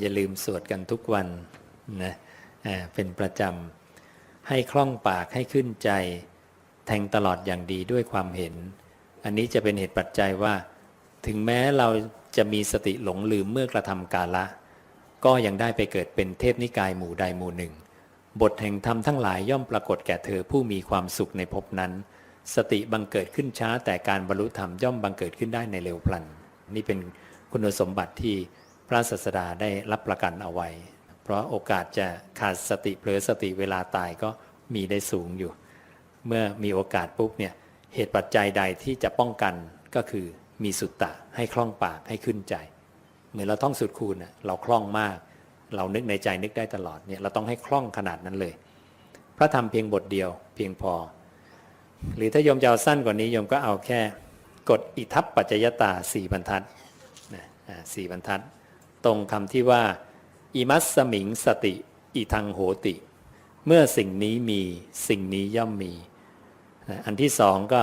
อย่าลืมสวดกันทุกวันนะเป็นประจำ ให้คล่องปากให้ขึ้นใจ แทงตลอดอย่างดีด้วยความเห็น อันนี้จะเป็นเหตุปัจจัยว่า ถึงแม้เราจะมีสติหลงลืมเมื่อกระทำกาละ ก็ยังได้ไปเกิดเป็นเทพนิกายหมู่ใดหมู่หนึ่ง บทแห่งธรรมทั้งหลายย่อมปรากฏแก่เธอผู้มีความสุขในภพนั้น สติบังเกิดขึ้นช้าแต่การบรรลุธรรมย่อมบังเกิดขึ้นได้ในเร็วพลัน นี่เป็นคุณสมบัติที่ พระศาสดาได้รับประกันเอาไว้ เพราะโอกาสจะขาดสติเผลอสติเวลาตายก็มีได้สูงอยู่ เมื่อมีโอกาสปุ๊บเนี่ยเหตุปัจจัยใดที่จะป้องกันก็คือมีสุตตะให้คล่องปากให้ขึ้นใจ เหมือนเราท่องสุดคูณน่ะเราคล่องมาก เรานึกในใจนึกได้ตลอดเนี่ยเราต้องให้คล่องขนาดนั้นเลย พระธรรมเพียงบทเดียวเพียงพอ หรือถ้าโยมจะเอาสั้นกว่านี้โยมก็เอาแค่กฎอิทัปปัจจยตาสี่บรรทัดนะอ่าสี่บรรทัด ตรงคำที่ว่าอิมัสสมิงสติอิทังโหติ เมื่อสิ่งนี้มีสิ่งนี้ย่อมมีอันที่สองก็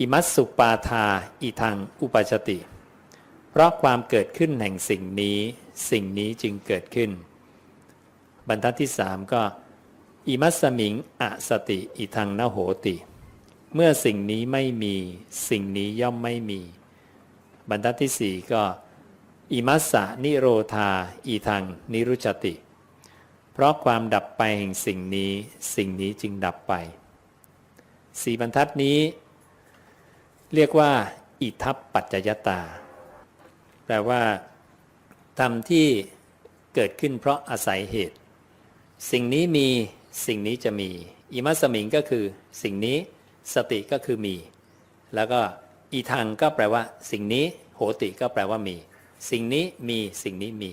อิมัสสุปาทาอิทังอุปชติ เพราะความเกิดขึ้นแห่งสิ่งนี้ สิ่งนี้จึงเกิดขึ้น บรรทัดที่สามก็อิมัสสมิงอสติอิทังนโหติ เมื่อสิ่งนี้ไม่มี สิ่งนี้ย่อมไม่มี บรรทัดที่สี่ก็ อิมัสสะนิโรธา อีทังนิรุจติ เพราะความดับไปแห่งสิ่งนี้สิ่งนี้จึงดับไปสี่บรรทัดนี้ เรียกว่า อิทัปปัจจยตา แปลว่าธรรมที่เกิดขึ้นเพราะอาศัยเหตุ สิ่งนี้มีสิ่งนี้จะมี อิมัสมิงก็คือ สิ่งนี้สติก็คือมี แล้วก็อีทังก็แปลว่า สิ่งนี้โหติก็แปลว่ามี สิ่งนี้มีสิ่งนี้มี